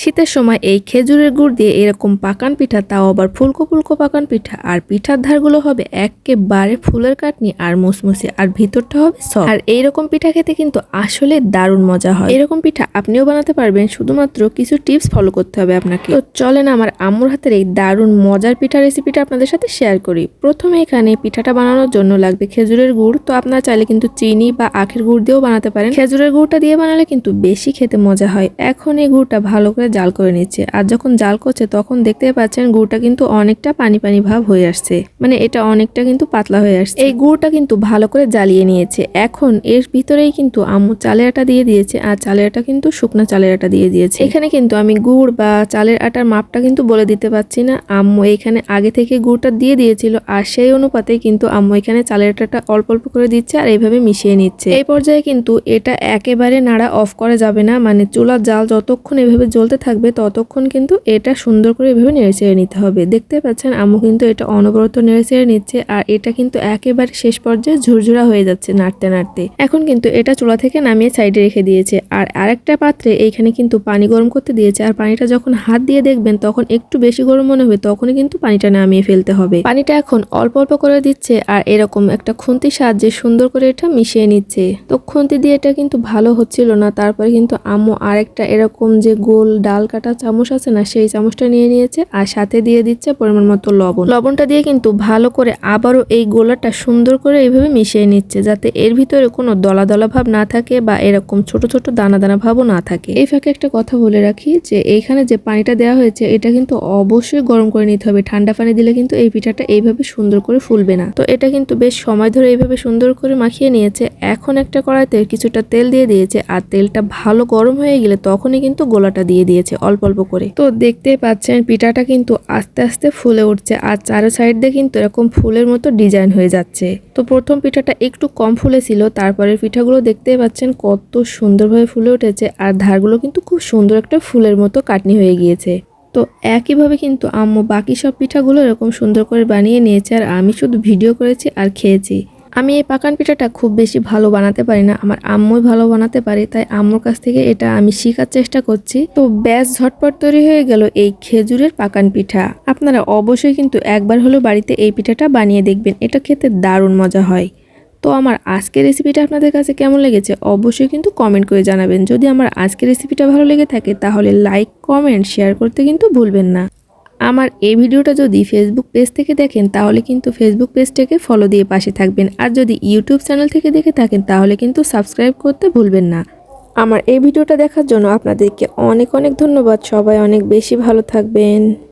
শীতের সময় এই খেজুরের গুড় দিয়ে এরকম পাকান পিঠা, তাও আবার ফুলকো ফুলকো পাকান পিঠা। আর পিঠার ধারগুলো হবে একেবারে ফুলের কাটনি আর মুসমুসে, আর ভিতরটা হবে সফট আর এইরকম পিঠা খেতে কিন্তু আসলে দারুণ মজা হয়। এরকম পিঠা আপনিও বানাতে পারবেন, শুধুমাত্র কিছু টিপস ফলো করতে হবে আপনাকে। তো চলেন আমার আম্মুর হাতের এই দারুণ মজার পিঠা রেসিপিটা আপনাদের সাথে শেয়ার করি। প্রথমে এখানে পিঠাটা বানানোর জন্য লাগবে খেজুরের গুড়। তো আপনারা চাইলে কিন্তু চিনি বা আখের গুড় দিয়েও বানাতে পারেন। খেজুরের গুড়টা দিয়ে বানালে কিন্তু বেশি খেতে মজা হয়। এখন এই গুড়টা ভালো করে জাল করে নিচ্ছে। আর যখন জাল করছে, তখন দেখতে পাচ্ছেন গুড়টা কিন্তু অনেকটা পানি পানি ভাব হয়ে আসছে। মানে এটা অনেকটা কিন্তু পাতলা হয়ে আসছে। এই গুড়টা কিন্তু ভালো করে জ্বালিয়ে নিয়েছে। এখন এর ভিতরেই কিন্তু আম্মু চালের আটা দিয়ে দিয়েছে, আর চালের আটা কিন্তু শুকনো চালের আটা দিয়ে দিয়েছে। এখানে কিন্তু আমি গুড় বা চালের আটার মাপটা কিন্তু বলে দিতে পারছি না। আম্মু এখানে আগে থেকে গুড়টা দিয়ে দিয়েছিল, আর সেই অনুপাতে কিন্তু আম্মু এখানে চালের আটাটা অল্প অল্প করে দিচ্ছে আর এইভাবে মিশিয়ে নিচ্ছে। এই পর্যায়ে কিন্তু এটা একেবারে নাড়া অফ করা যাবে না। মানে চুলার জাল যতক্ষণ এভাবে জ্বলতে থাকবে, ততক্ষণ কিন্তু এটা সুন্দর করে এভাবে নেড়ে চেড়ে নিতে হবে। দেখতে পাচ্ছেন, আম্মু কিন্তু এটা অনবরত নেড়ে চেড়ে নিচ্ছে আর এটা কিন্তু একেবারে শেষ পর্যায়ে ঝুরঝুরা হয়ে যাচ্ছে নাড়তে নাড়তে। এখন কিন্তু এটা চুলা থেকে নামিয়ে সাইডে রেখে দিয়েছে আর আরেকটা পাত্রে এইখানে কিন্তু পানি গরম করতে দিয়েছে আর পানিটা যখন হাত দিয়ে দেখবেন তখন একটু বেশি গরম মনে হবে, তখনই কিন্তু পানিটা নামিয়ে ফেলতে হবে। পানিটা এখন অল্প অল্প করে দিচ্ছে আর এরকম একটা খুন্তির সাহায্যে সুন্দর করে এটা মিশিয়ে নিচ্ছে। তো খুন্তি দিয়ে এটা কিন্তু ভালো হচ্ছিল না, তারপরে কিন্তু আম্মু আরেকটা এরকম যে গোল ডাল, কাটা চামচ আছে না, সেই চামচটা নিয়ে নিয়েছে আর সাথে দিয়ে দিচ্ছে পরিমাণ মতো লবণ। লবণটা দিয়ে কিন্তু ভালো করে আবারও এই গোলাটা সুন্দর করে এইভাবে মিশিয়ে নিচ্ছে যাতে এর ভিতরে কোনো দলা দলা ভাব না থাকে বা এরকম ছোট ছোট দানা দানা ভাবও না থাকে। এই ফাঁকে একটা কথা বলে রাখি যে এইখানে যে পানিটা দেওয়া হয়েছে এটা কিন্তু অবশ্যই গরম করে নিতে হবে। ঠান্ডা পানি দিলে কিন্তু এই পিঠাটা এইভাবে সুন্দর করে ফুলবে না। তো এটা কিন্তু বেশ সময় ধরে এইভাবে সুন্দর করে মাখিয়ে নিয়েছে। এখন একটা কড়াইতে কিছুটা তেল দিয়ে দিয়েছে আর তেলটা ভালো গরম হয়ে গেলে তখনই কিন্তু গোলাটা দিয়ে দিয়েছে অল্প অল্প করে। তো দেখতে পাচ্ছেন, পিঠাটা কিন্তু আস্তে আস্তে ফুলে উঠছে আর চারো সাইড দিয়ে কিন্তু এরকম ফুলের মতো ডিজাইন হয়ে যাচ্ছে। তো প্রথম পিঠাটা একটু কম ফুলে ছিল তারপরে পিঠাগুলো দেখতে পাচ্ছেন কত সুন্দরভাবে ফুলে উঠেছে আর ধারগুলো কিন্তু খুব সুন্দর একটা ফুলের মতো কাটনি হয়ে গিয়েছে। তো একইভাবে কিন্তু আম্মু বাকি সব পিঠাগুলো এরকম সুন্দর করে বানিয়ে নিয়েছে আর আমি শুধু ভিডিও করেছি আর খেয়েছি। আমি এই পাকান পিঠাটা খুব বেশি ভালো বানাতে পারি না। আমার আম্মুই ভালো বানাতে পারে, তাই আম্মুর কাছ থেকে এটা আমি শেখার চেষ্টা করছি। তো ব্যাস, ঝটপট তৈরি হয়ে গেল এই খেজুরের পাকান পিঠা। আপনারা অবশ্যই কিন্তু একবার হলেও বাড়িতে এই পিঠাটা বানিয়ে দেখবেন। এটা খেতে দারুণ মজা হয়। তো আমার আজকের রেসিপিটা আপনাদের কাছে কেমন লেগেছে অবশ্যই কিন্তু কমেন্ট করে জানাবেন। যদি আমার আজকের রেসিপিটা ভালো লেগে থাকে, তাহলে লাইক কমেন্ট শেয়ার করতে কিন্তু ভুলবেন না। আমার এই ভিডিওটা যদি ফেসবুক পেজ থেকে দেখেন, তাহলে কিন্তু ফেসবুক পেজটাকে ফলো দিয়ে পাশে থাকবেন। আর যদি ইউটিউব চ্যানেল থেকে দেখে থাকেন, তাহলে কিন্তু সাবস্ক্রাইব করতে ভুলবেন না। আমার এই ভিডিওটা দেখার জন্য আপনাদেরকে অনেক অনেক ধন্যবাদ। সবাই অনেক বেশি ভালো থাকবেন।